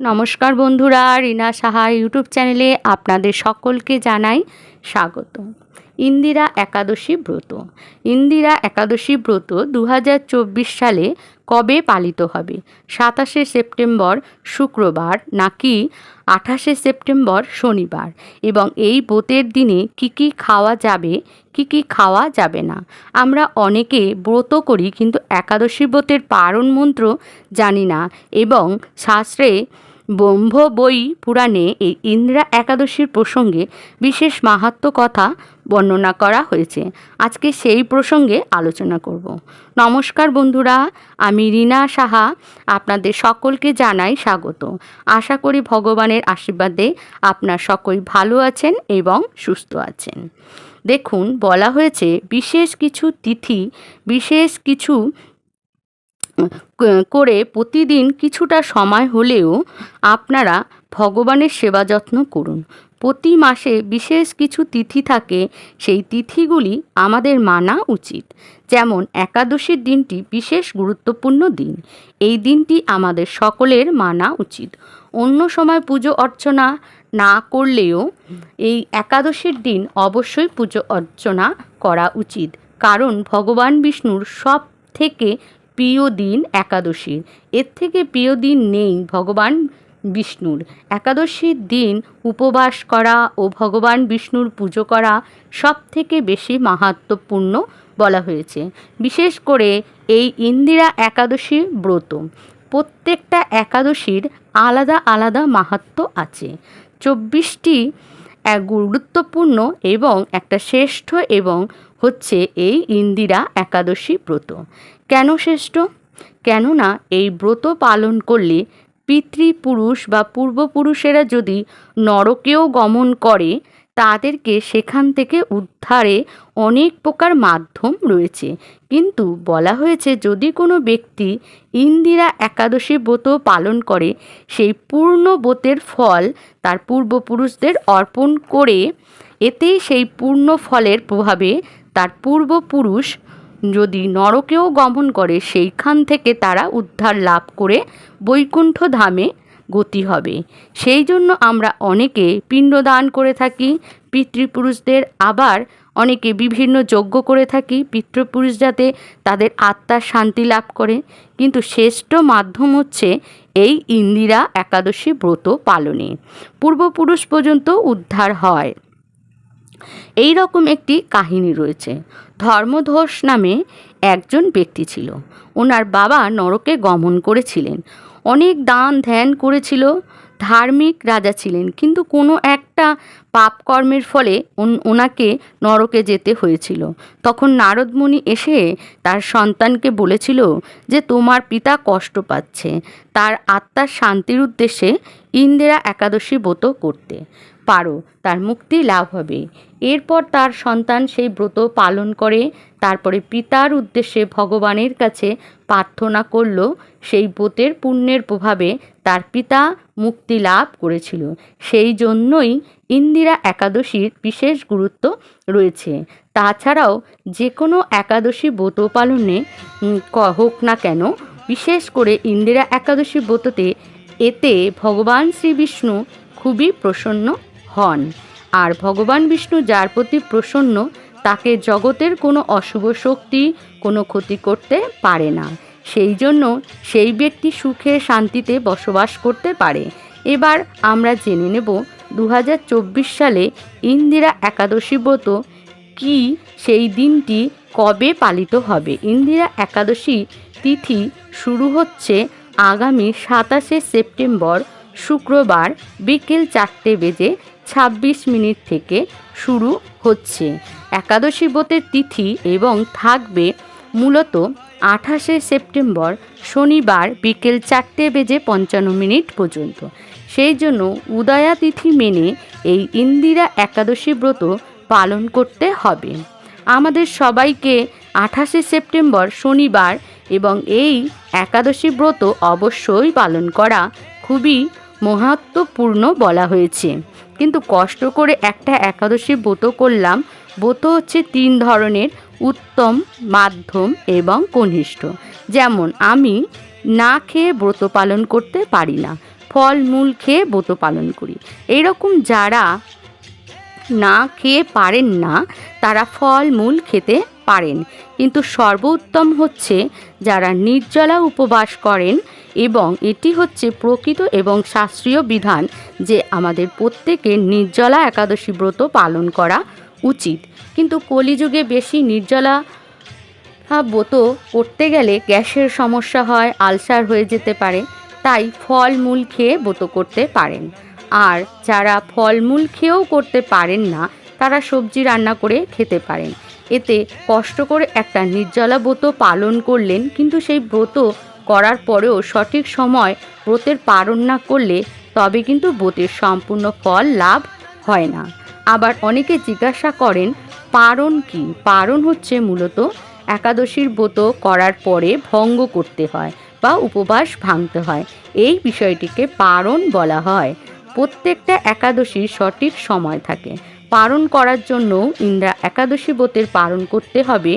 নমস্কার বন্ধুরা, রিনা সাহা ইউটিউব চ্যানেলে আপনাদের সকলকে জানাই স্বাগত। ইন্দিরা একাদশী ব্রত। ইন্দিরা একাদশী ব্রত দু হাজার চব্বিশ সালে কবে পালিত হবে? সাতাশে সেপ্টেম্বর শুক্রবার নাকি আঠাশে সেপ্টেম্বর শনিবার? এবং এই ব্রতের দিনে কি কি খাওয়া যাবে, কি কি খাওয়া যাবে না? আমরা অনেকে ব্রত করি কিন্তু একাদশী ব্রতের পারণ মন্ত্র জানি না এবং শাস্ত্রে ব্রহ্ম বই পুরাণে এই ইন্দ্রা একাদশীর প্রসঙ্গে বিশেষ মাহাত্ম কথা বর্ণনা করা হয়েছে। আজকে সেই প্রসঙ্গে আলোচনা করব। নমস্কার বন্ধুরা, আমি রিনা সাহা, আপনাদের সকলকে জানাই স্বাগত। আশা করি ভগবানের আশীর্বাদে আপনার সকল ভালো আছেন এবং সুস্থ আছেন। দেখুন, বলা হয়েছে, বিশেষ কিছু তিথি, বিশেষ কিছু করে প্রতিদিন কিছুটা সময় হলেও আপনারা ভগবানের সেবা যত্ন করুন। প্রতি মাসে বিশেষ কিছু তিথি থাকে, সেই তিথিগুলি আমাদের মানা উচিত। যেমন একাদশীর দিনটি বিশেষ গুরুত্বপূর্ণ দিন। এই দিনটি আমাদের সকলের মানা উচিত। অন্য সময় পুজো অর্চনা না করলেও এই একাদশীর দিন অবশ্যই পুজো অর্চনা করা উচিত। কারণ ভগবান বিষ্ণুর সব থেকে প্রিয় দিন একাদশীর এর থেকে প্রিয় দিন নেই ভগবান বিষ্ণুর। একাদশীর দিন উপবাস করা ও ভগবান বিষ্ণুর পুজো করা সব থেকে বেশি মাহাত্মপূর্ণ বলা হয়েছে। বিশেষ করে এই ইন্দিরা একাদশী ব্রত। প্রত্যেকটা একাদশীর আলাদা আলাদা মাহাত্ম্য আছে। চব্বিশটি গুরুত্বপূর্ণ এবং একটা শ্রেষ্ঠ এবং হচ্ছে এই ইন্দিরা একাদশী ব্রত। কেন শ্রেষ্ঠ? কেননা এই ব্রত পালন করলে পিতৃপুরুষ বা পূর্বপুরুষেরা যদি নরকেও গমন করে, তাদেরকে সেখান থেকে উদ্ধারে অনেক প্রকার মাধ্যম রয়েছে। কিন্তু বলা হয়েছে, যদি কোনো ব্যক্তি ইন্দিরা একাদশী ব্রত পালন করে, সেই পূর্ণ ব্রতের ফল তার পূর্বপুরুষদের অর্পণ করে, এতেই সেই পূর্ণ ফলের প্রভাবে তার পূর্বপুরুষ যদি নরকেও গমন করে, সেইখান থেকে তারা উদ্ধার লাভ করে বৈকুণ্ঠ ধামে গতি হবে। সেই জন্য আমরা অনেকে পিণ্ডদান করে থাকি, পিতৃপুরুষদের আবার অনেকে বিভিন্ন যজ্ঞ করে থাকি, পিতৃপুরুষ যাতে তাদের আত্মার শান্তি লাভ করে। কিন্তু শ্রেষ্ঠ মাধ্যম হচ্ছে এই ইন্দিরা একাদশী ব্রত পালনে। পূর্বপুরুষ পর্যন্ত উদ্ধার হয়। এই রকম একটি কাহিনী রয়েছে। ধর্মধোষ নামে একজন ব্যক্তি ছিল। ওনার বাবা নরকে গমন করেছিলেন। অনেক দান ধ্যান করেছিল, ধার্মিক রাজা ছিলেন, কিন্তু কোনো একটা পাপকর্মের ফলে ওনাকে নরকে যেতে হয়েছিল। তখন নারদমণি এসে তার সন্তানকে বলেছিল যে, তোমার পিতা কষ্ট পাচ্ছে। তার আত্মার শান্তির উদ্দেশ্যে ইন্দিরা একাদশী ব্রত করতে। পারো, তার মুক্তি লাভ হবে। এরপর তার সন্তান সেই ব্রত পালন করে, তারপরে পিতার উদ্দেশ্যে ভগবানের কাছে প্রার্থনা করল, সেই ব্রতের পুণ্যের প্রভাবে তার পিতা মুক্তি লাভ করেছিল। সেই জন্যই ইন্দিরা একাদশীর বিশেষ গুরুত্ব রয়েছে। তাছাড়াও যে কোনো একাদশী ব্রত পালনে হোক না কেন, বিশেষ করে ইন্দিরা একাদশী ব্রততে এতে ভগবান শ্রী বিষ্ণু খুবই প্রসন্ন হন। আর ভগবান বিষ্ণু যার প্রতি প্রসন্ন, তাকে জগতের কোনো অশুভ শক্তি, কোনো ক্ষতি করতে পারে না। সেই জন্য সেই ব্যক্তি সুখে শান্তিতে বসবাস করতে পারে। এবার আমরা জেনে নেব দু হাজার চব্বিশ সালে ইন্দিরা একাদশী ব্রত কি, সেই দিনটি কবে পালিত হবে? ইন্দিরা একাদশী তিথি শুরু হচ্ছে আগামী সাতাশে সেপ্টেম্বর, শুক্রবার বিকেল চারটে বেজে ছাব্বিশ মিনিট থেকে শুরু হচ্ছে। একাদশী ব্রতের তিথি এবং থাকবে মূলত আঠাশে সেপ্টেম্বর শনিবার বিকেল চারটে বেজে পঞ্চান্ন মিনিট পর্যন্ত। সেই জন্য উদয়া তিথি মেনে এই ইন্দিরা একাদশী ব্রত পালন করতে হবে। আমাদের সবাইকে আঠাশে সেপ্টেম্বর শনিবার এবং এই একাদশী ব্রত অবশ্যই পালন করা খুবই মহত্বপূর্ণ বলা হয়েছে। কিন্তু কষ্ট করে একটা একাদশী ব্রত করলাম, ব্রত হচ্ছে তিন ধরনের, উত্তম, মাধ্যম এবং কনিষ্ঠ। যেমন, আমি না খেয়ে ব্রত পালন করতে পারি না, ফল মূল খেয়ে ব্রত পালন করি। এইরকম যারা না খেয়ে পারেন না, তারা ফল মূল খেতে পারেন। কিন্তু সর্বোত্তম হচ্ছে যারা নির্জলা উপবাস করেন এবং এটি হচ্ছে প্রকৃত এবং শাস্ত্রীয় বিধান যে আমাদের প্রত্যেকের নির্জলা একাদশী ব্রত পালন করা উচিত। কিন্তু কলিযুগে বেশি নির্জলা ব্রত করতে গেলে গ্যাসের সমস্যা হয়, আলসার হয়ে যেতে পারে, তাই ফল মূল খেয়ে ব্রত করতে পারেন। আর যারা ফলমূল খেয়েও করতে পারেন না, তারা সবজি রান্না করে খেতে পারেন। এতে কষ্ট করে একটা নির্জলা ব্রত পালন করলেন, কিন্তু সেই ব্রত করার পরেও সঠিক সময় ব্রতের পালন না করলে তবে কিন্তু ব্রতের সম্পূর্ণ ফল লাভ হয় না। আবার অনেকে জিজ্ঞাসা করেন পারণ কি? পারণ হচ্ছে মূলত একাদশীর ব্রত করার পরে ভঙ্গ করতে হয় বা উপবাস ভাঙতে হয়। এই বিষয়টিকে পারণ বলা হয়। প্রত্যেকটা একাদশীর সঠিক সময় থাকে। পালন করার জন্য ইন্দ্রা একাদশী ব্রতের পালন করতে হবে।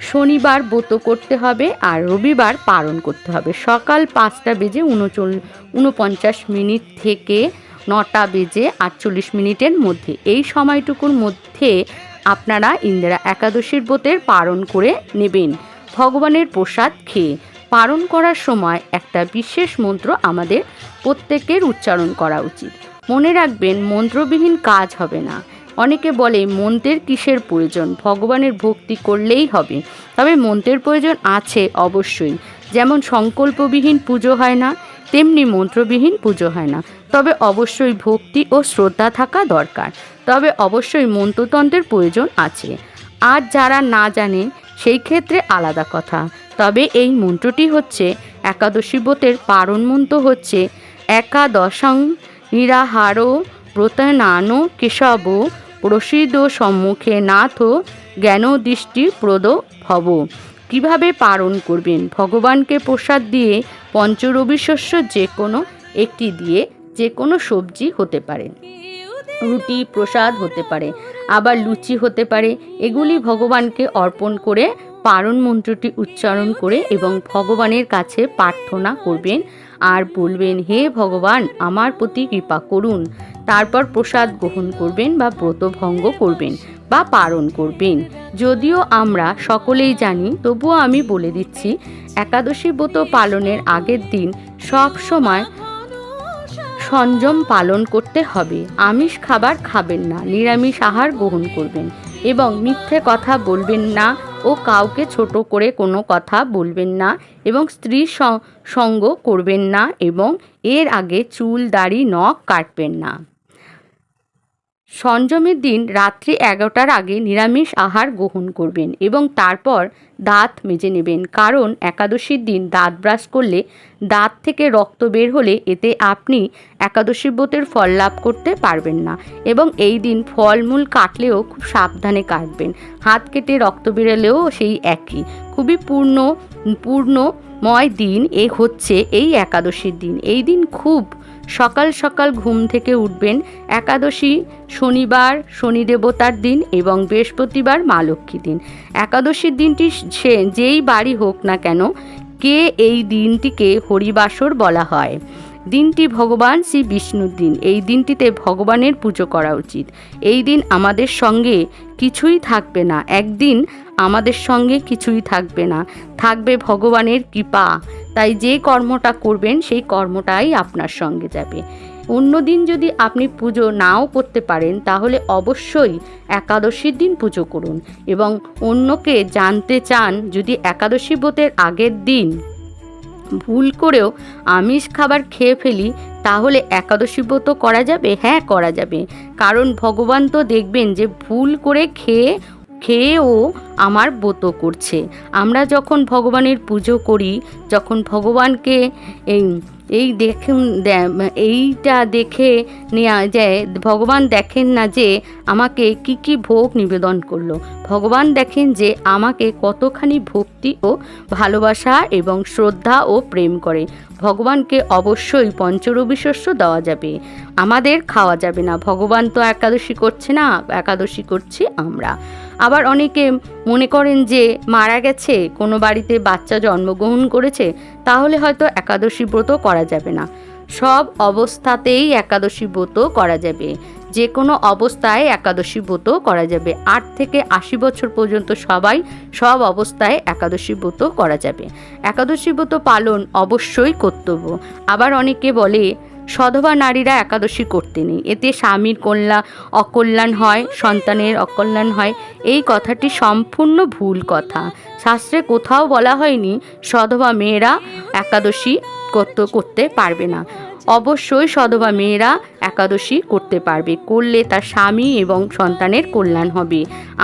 শনিবার ব্রত করতে হবে আর রবিবার পালন করতে হবে। সকাল পাঁচটা বেজে উনচল উনপঞ্চাশ মিনিট থেকে নটা বেজে আটচল্লিশ মিনিটের মধ্যে। এই সময়টুকুর মধ্যে আপনারা ইন্দিরা একাদশীর ব্রতের পালন করে নেবেন। ভগবানের প্রসাদ খেয়ে পালন করার সময় একটা বিশেষ মন্ত্র আমাদের প্রত্যেকের উচ্চারণ করা উচিত। মনে রাখবেন, মন্ত্রবিহীন কাজ হবে না। অনেকে বলে মন্ত্রের কিসের প্রয়োজন? ভগবানের ভক্তি করলেই হবে। তবে মন্ত্রের প্রয়োজন আছে অবশ্যই। যেমন সংকল্পবিহীন পুজো হয় না, তেমনি মন্ত্রবিহীন পুজো হয় না। তবে অবশ্যই ভক্তি ও শ্রদ্ধা থাকা দরকার। তবে অবশ্যই মন্ত্রতন্ত্রের প্রয়োজন আছে। আর যারা না জানে, সেই ক্ষেত্রে আলাদা কথা। তবে এই মন্ত্রটি হচ্ছে একাদশী ব্রতের পারণ মন্ত্র হচ্ছে একাদশং নিরাহার ব্রতনান কেশব প্রসিদ সম্মুখে নাথ জ্ঞান দৃষ্টি প্রদ ভব কীভাবে পালন করবেন? ভগবানকে প্রসাদ দিয়ে পঞ্চরবি শস্য যে কোনো একটি দিয়ে যে কোনো সবজি হতে পারে। রুটি প্রসাদ হতে পারে, আবার লুচি হতে পারে। এগুলি ভগবানকে অর্পণ করে, পারণ মন্ত্রটি উচ্চারণ করে এবং ভগবানের কাছে প্রার্থনা করবেন আর বলবেন, হে ভগবান, আমার প্রতি কৃপা করুন। তারপর প্রসাদ গ্রহণ করবেন বা ব্রত ভঙ্গ করবেন বা পালন করবেন। যদিও আমরা সকলেই জানি, তবুও আমি বলে দিচ্ছি, একাদশী ব্রত পালনের আগের দিন সব সময় সংযম পালন করতে হবে। আমিষ খাবার খাবেন না, নিরামিষ আহার গ্রহণ করবেন এবং মিথ্যে কথা বলবেন না ও কাউকে ছোট করে কোনো কথা বলবেন না এবং স্ত্রী সঙ্গ করবেন না এবং এর আগে চুল, দাড়ি, নখ কাটবেন না। সংযমের দিন রাত্রি এগারোটার আগে নিরামিষ আহার গ্রহণ করবেন এবং তারপর দাঁত মেজে নেবেন। কারণ একাদশীর দিন দাঁত ব্রাশ করলে দাঁত থেকে রক্ত বের হলে এতে আপনি একাদশী ব্রতের ফল লাভ করতে পারবেন না এবং এই দিন ফলমূল কাটলেও খুব সাবধানে কাটবেন। হাত কেটে রক্ত বেরোলেও সেই একই। খুবই পূর্ণ, পূর্ণময় দিন এ হচ্ছে এই একাদশীর দিন। এই দিন খুব সকাল সকাল ঘুম থেকে উঠবেন একাদশী শনিবার, শনি দেবতার দিন এবং বৃহস্পতিবার মা লক্ষ্মী দিন। একাদশীর দিনটি সে যেই বাড়ি হোক না কেন, কে এই দিনটিকে হরিবাসর বলা হয়? দিনটি ভগবান শ্রী বিষ্ণুর দিন। এই দিনটিতে ভগবানের পুজো করা উচিত। এই দিন আমাদের সঙ্গে কিছুই থাকবে না। একদিন আমাদের সঙ্গে কিছুই থাকবে না। থাকবে ভগবানের কৃপা। তাই যে কর্মটা করবেন, সেই কর্মটাই আপনার সঙ্গে যাবে। অন্য দিন যদি আপনি পুজো নাও করতে পারেন, তাহলে অবশ্যই একাদশীর দিন পুজো করুন এবং অন্যকে জানতে চান যদি একাদশী ব্রতের আগের দিন ভুল করেও আমিষ খাবার খেয়ে ফেলি, তাহলে একাদশী ব্রত করা যাবে? হ্যাঁ করা যাবে। কারণ ভগবান তো দেখবেন যে ভুল করে খেয়ে খেয়েও আমার ব্রত করছে। আমরা যখন ভগবানের পুজো করি, যখন ভগবানকে এই এই দেখুন এইটা দেখে নেওয়া যায়, ভগবান দেখেন না যে আমাকে কি কি ভোগ নিবেদন করল। ভগবান দেখেন যে আমাকে কতখানি ভক্তি ও ভালোবাসা এবং শ্রদ্ধা ও প্রেম করে। ভগবানকে অবশ্যই পঞ্চরবি শস্য দেওয়া যাবে। আমাদের খাওয়া যাবে না। ভগবান তো একাদশী করছে না, একাদশী করছি আমরা। আবার অনেকে মনে করেন যে মারা গেছে, কোনো বাড়িতে বাচ্চা জন্মগ্রহণ করেছে, তাহলে হয়তো একাদশী ব্রত করা যাবে না। সব অবস্থাতেই একাদশী ব্রত করা যাবে। যে কোনো অবস্থায় একাদশী ব্রত করা যাবে। আট থেকে আশি বছর পর্যন্ত সবাই সব অবস্থায় একাদশী ব্রত করা যাবে। একাদশী ব্রত পালন অবশ্যই কর্তব্য। আবার অনেকে বলে সধবা নারীরা একাদশী করতে নেই। এতে স্বামীর কল্যাণ অকল্যাণ হয়, সন্তানের অকল্যাণ হয়। এই কথাটি সম্পূর্ণ ভুল কথা। শাস্ত্রে কোথাও বলা হয়নি, সধবা মেয়েরা একাদশী করতে করতে পারবে না। অবশ্যই সদবা মেয়েরা একাদশী করতে পারবে। করলে তার স্বামী এবং সন্তানের কল্যাণ হবে।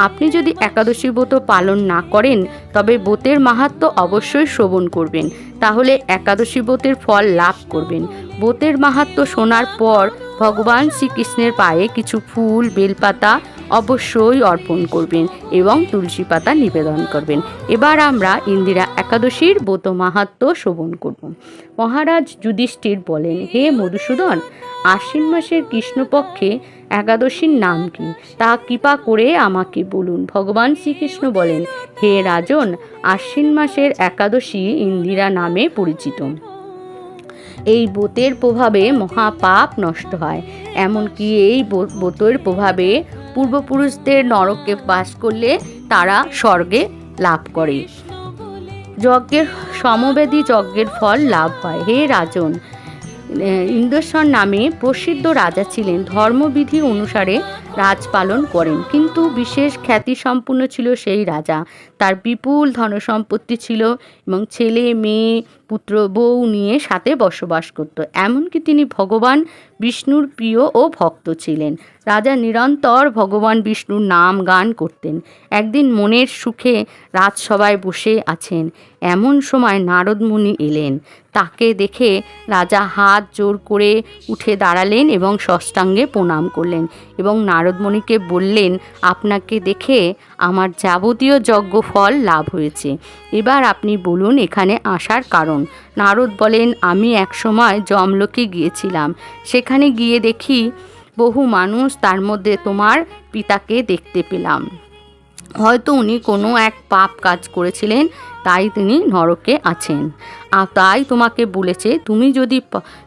আপনি যদি একাদশী ব্রত পালন না করেন, তবে ব্রতের মাহাত্ম অবশ্যই শ্রবণ করবেন। তাহলে একাদশী ব্রতের ফল লাভ করবেন। ব্রতের মাহাত্ম শোনার পর ভগবান শ্রীকৃষ্ণের পায়ে কিছু ফুল, বেলপাতা অবশ্যই অর্পণ করবেন এবং তুলসী পাতা নিবেদন করবেন। এবার আমরা ইন্দিরা একাদশীর ব্রত মাহাত্ম শোভন করব। মহারাজ যুধিষ্ঠির বলেন, হে মধুসূদন, আশ্বিন মাসের কৃষ্ণপক্ষে একাদশীর নাম কি? তা কৃপা করে আমাকে বলুন। ভগবান শ্রীকৃষ্ণ বলেন, হে রাজন, আশ্বিন মাসের একাদশী ইন্দিরা নামে পরিচিত। এই বোতের প্রভাবে মহাপাপ নষ্ট হয়। এমনকি এই বোতের প্রভাবে পূর্বপুরুষদের নরকে বাস করলে তারা স্বর্গে লাভ করে। যজ্ঞের, সমবেদী যজ্ঞের ফল লাভ হয়। হে রাজন ইন্দ্রেশ্বর নামে প্রসিদ্ধ রাজা ছিলেন। ধর্মবিধি অনুসারে রাজ পালন করেন। কিন্তু বিশেষ খ্যাতি সম্পূর্ণ ছিল সেই রাজা। তার বিপুল ধনসম্পত্তি ছিল এবং ছেলে, মেয়ে, পুত্র, বউ নিয়ে সাথে বসবাস করত। এমনকি তিনি ভগবান বিষ্ণুর প্রিয় ও ভক্ত ছিলেন। রাজা নিরন্তর ভগবান বিষ্ণুর নাম গান করতেন। একদিন মনের সুখে রাজসভায় বসে আছেন। এমন সময় নারদ মুনি এলেন। তাকে দেখে রাজা হাত জোর করে উঠে দাঁড়ালেন এবং ষষ্ঠাঙ্গে প্রণাম করলেন এবং নারদমণিকে বললেন, আপনাকে দেখে আমার যাবতীয় যজ্ঞ ফল লাভ হয়েছে। এবার আপনি বলুন এখানে আসার কারণ। নারদ বলেন, আমি একসময় জমলোকে গিয়েছিলাম। সেখানে গিয়ে দেখি বহু মানুষ তার মধ্যে তোমার পিতাকে দেখতে পেলাম। হয়তো উনি কোনো এক পাপ কাজ করেছিলেন, তাই তিনি নরকে আছেন। আর তাই তোমাকে বলেছে, তুমি যদি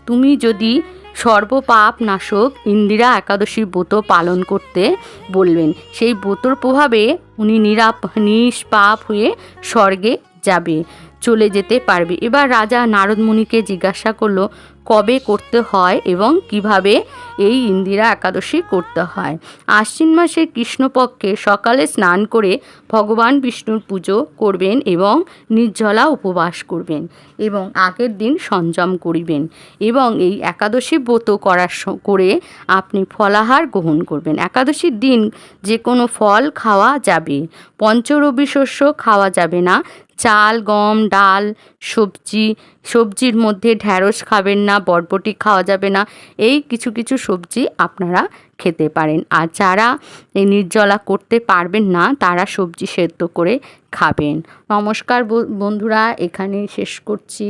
তুমি যদি সর্বপাপ নাশক ইন্দিরা একাদশী ব্রত পালন করতে বলবেন সেই ব্রতর প্রভাবে উনি নিরাপ, নিষ্পাপ হয়ে স্বর্গে যাবে, চলে যেতে পারবে। এবার রাজা নারদমুনিকে জিজ্ঞাসা করল কবে করতে হয় এবং কীভাবে এই ইন্দিরা একাদশী করতে হয়। আশ্বিন মাসের কৃষ্ণপক্ষে সকালে স্নান করে ভগবান বিষ্ণুর পুজো করবেন এবং নির্জলা উপবাস করবেন এবং আগের দিন সংযম করিবেন এবং এই একাদশী ব্রত করার করে আপনি ফলাহার গ্রহণ করবেন। একাদশীর দিন যে কোনো ফল খাওয়া যাবে, পঞ্চরবি শস্য খাওয়া যাবে না, চাল, গম, ডাল, সবজি সবজির মধ্যে ঢ্যাঁড়স খাবেন না, বরবটি খাওয়া যাবে না, এই কিছু কিছু সবজি আপনারা খেতে পারেন। আর যারা এই নির্জলা করতে পারবেন না, তারা সবজি সেদ্ধ করে খাবেন। নমস্কার বন্ধুরা এখানে শেষ করছি।